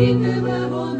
горітиме вона,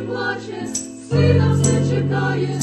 плаче, сина все чекає,